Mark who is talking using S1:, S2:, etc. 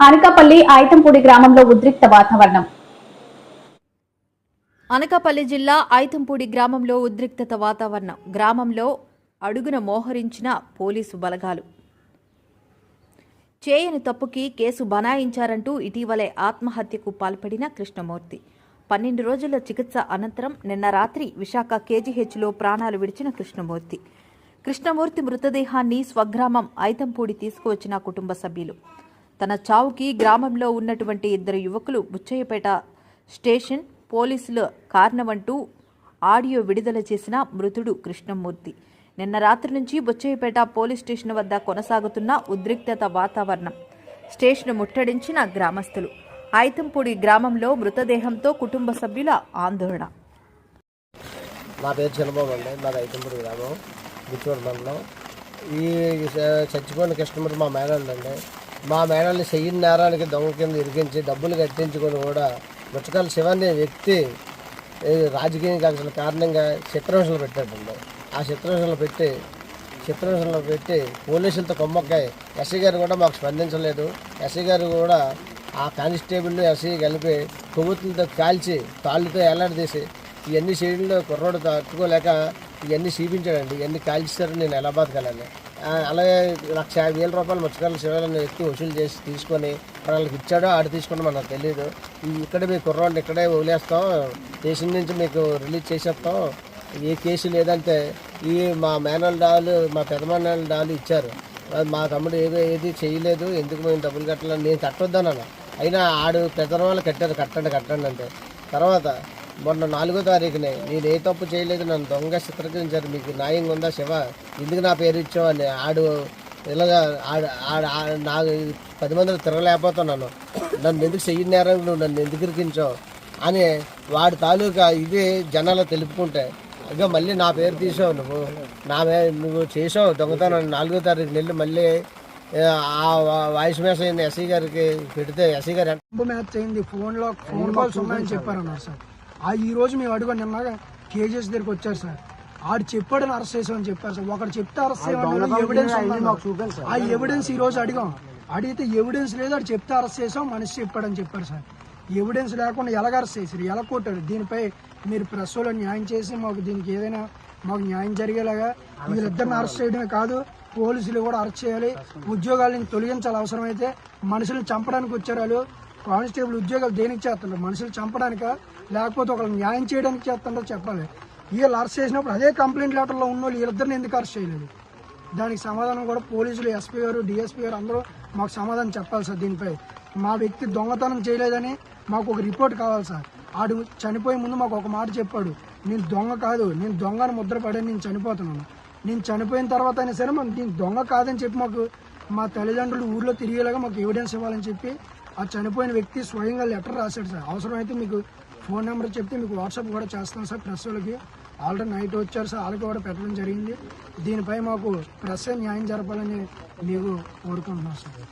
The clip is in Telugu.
S1: అనకాపల్లి ఐతంపూడి గ్రామంలో ఉద్రిక్త వాతావరణం.
S2: అనకాపల్లి జిల్లా ఐతంపూడి గ్రామంలో ఉద్రిక్తత వాతావరణం. గ్రామంలో అడుగున మోహరించిన పోలీసు బలగాలు. చేయని తప్పుకి కేసు బనాయించారంటూ ఇటీవలే ఆత్మహత్యకు పాల్పడిన కృష్ణమూర్తి. పన్నెండు రోజుల చికిత్స అనంతరం నిన్న రాత్రి విశాఖ కేజీహెచ్లో ప్రాణాలు విడిచిన కృష్ణమూర్తి. కృష్ణమూర్తి మృతదేహాన్ని స్వగ్రామం ఐతంపూడి తీసుకువచ్చిన కుటుంబ సభ్యులు. తన చావుకి గ్రామంలో ఉన్నటువంటి ఇద్దరు యువకులు బుచ్చయ్యపేట స్టేషన్ పోలీసులు కారణమంటూ ఆడియో విడుదల చేసిన మృతుడు కృష్ణమూర్తి. నిన్న రాత్రి నుంచి బుచ్చయ్యపేట పోలీస్ స్టేషన్ వద్ద కొనసాగుతున్న ఉద్రిక్తత వాతావరణం. స్టేషన్ ముట్టడించిన గ్రామస్తులు. ఐతంపూడి గ్రామంలో మృతదేహంతో కుటుంబ సభ్యుల ఆందోళన.
S3: నా పేరు చంద్రబాబు అండి. మాది ఐతంపూడి గ్రామం. గుంటూరు మండలం. ఈ చచ్చిపోయిన కృష్ణమూర్తి మా మేనండి మా మేడల్ని చెయ్యని నేరానికి దొంగ కింద ఇరికించి డబ్బులు కట్టించుకొని కూడా ముచ్చకాల శివ అనే వ్యక్తి ఈ అసలు కారణంగా చిత్రహింసలు పెట్టాడండి ఆ చిత్రహింసలు పెట్టి చిత్రహింసలు పెట్టి పోలీసులతో కొమ్మక్కాయి. ఎస్ఐ గారు కూడా మాకు స్పందించలేదు. ఎస్ఐ గారు కూడా ఆ కానిస్టేబుల్ ఎస్ఐ కలిపి కొవ్వొత్తులతో కాల్చి తాళ్ళతో ఎలాడదీసి ఇవన్నీ చేయడంలో కుర్రోడు తట్టుకోలేక ఇవన్నీ చూపించాడండి ఇవన్నీ కాల్చారు నేను ఎలా బతకాలని. అలాగే లక్ష యాభై వేల రూపాయలు ముచ్చకాల శివాలను ఎత్తి వసూలు చేసి తీసుకొని వాళ్ళకి ఇచ్చాడో ఆడు తీసుకుంటే మనకు తెలియదు ఇక్కడే మీ కుర్రాడిని ఇక్కడే వదిలేస్తాం. స్టేషన్ నుంచి మీకు రిలీజ్ చేసేస్తాం. ఏ కేసు లేదంటే ఈ మా మేనల్ డాలు మా పెదమన్నల డాలు ఇచ్చారు. అది మా తమ్ముడు ఏదో ఏది చేయలేదు. ఎందుకు మేము డబ్బులు కట్టాలని నేను కట్టొద్దానన్నా అయినా ఆడు పెద్దల వాళ్ళు కట్టారు కట్టండి కట్టండి అంటే. తర్వాత మొన్న నాలుగో తారీఖునే నేను ఏ తప్పు చేయలేదు నన్ను దొంగ చిత్రీకరించారు మీకు న్యాయంగా ఉందా శివ? ఎందుకు నా పేరు ఇచ్చావు అని ఆడు ఇలాగా ఆడు ఆడు ఆడు నాకు పది మందిని తిరగలేకపోతున్నాను. నన్ను ఎందుకు చెయ్యి నేరం నువ్వు నన్ను ఎందుకు ఇరికించావు? అని వాడి తాలూకా ఇది జనాలు తెలుపుకుంటే ఇక మళ్ళీ నా పేరు తీసావు నువ్వు. నా నువ్వు చేసావు దొంగతనం నాలుగో తారీఖు నెల్లి మళ్ళీ ఆ వాయిస్ మెసేజ్ ఎస్సీ గారికి పెడితే ఎస్సీ గారు
S4: మ్యాచ్ అయింది. ఫోన్లో ఫోన్ కాల్స్ ఉన్నాయని చెప్పారు సార్. ఆ ఈ రోజు మేము అడుగు నిన్న కేజెస్ దగ్గరికి వచ్చారు సార్. ఆడు చెప్పాడని అరెస్ట్ చేసామని చెప్పారు సార్. ఒకటి చెప్తే అరెస్ట్ చేయమన్నారు ఎవిడెన్స్. ఆ ఎవిడెన్స్ ఈ రోజు అడిగాం. అడిగితే ఎవిడెన్స్ లేదు ఆడు చెప్తే అరెస్ట్ చేసాం మనిషి చెప్పాడని చెప్పారు సార్. ఎవిడెన్స్ లేకుండా ఎలాగ అరెస్ట్ చేశారు? ఎలా కొట్టారు? దీనిపై మీరు ప్రెస్ న్యాయం చేసి మాకు దీనికి ఏదైనా మాకు న్యాయం జరిగేలాగా వీళ్ళిద్దరిని అరెస్ట్ చేయడమే కాదు పోలీసులు కూడా అరెస్ట్ చేయాలి ఉద్యోగాలను తొలగించాలి అవసరమైతే మనుషులను చంపడానికి వచ్చారు వాళ్ళు. కానిస్టేబుల్ ఉద్యోగాలు దేనికి చేస్తుండ్రు? మనుషులు చంపడానిక? లేకపోతే ఒకళ్ళు న్యాయం చేయడానికి చేస్తుండ్రో చెప్పాలి. వీళ్ళు అరెస్ట్ చేసినప్పుడు అదే కంప్లైంట్ లెటర్లో ఉన్న వాళ్ళు వీళ్ళిద్దరిని ఎందుకు అరెస్ట్ చేయలేదు? దానికి సమాధానం కూడా పోలీసులు ఎస్పీ గారు డిఎస్పీ గారు అందరూ మాకు సమాధానం చెప్పాలి సార్ దీనిపై. మా వ్యక్తి దొంగతనం చేయలేదని మాకు ఒక రిపోర్ట్ కావాలి సార్. ఆడు చనిపోయే ముందు మాకు ఒక మాట చెప్పాడు. నేను దొంగ కాదు నేను దొంగను ముద్ర పడని నేను చనిపోతున్నాను. నేను చనిపోయిన తర్వాత అయినా సరే మనం నేను దొంగ కాదని చెప్పి మాకు మా తల్లిదండ్రులు ఊర్లో తిరిగేలాగా మాకు ఎవిడెన్స్ ఇవ్వాలని చెప్పి ఆ చనిపోయిన వ్యక్తి స్వయంగా లెటర్ రాశాడు సార్. అవసరమైతే మీకు ఫోన్ నెంబర్ చెప్తే మీకు వాట్సాప్ కూడా చేస్తాం సార్ ప్రెస్ వాళ్ళకి. ఆల్రెడీ నైట్ వచ్చారు సార్ వాళ్ళకి కూడా పెట్టడం జరిగింది. దీనిపై మాకు ప్రెస్ న్యాయం జరపాలని మీకు కోరుకుంటున్నాం సార్.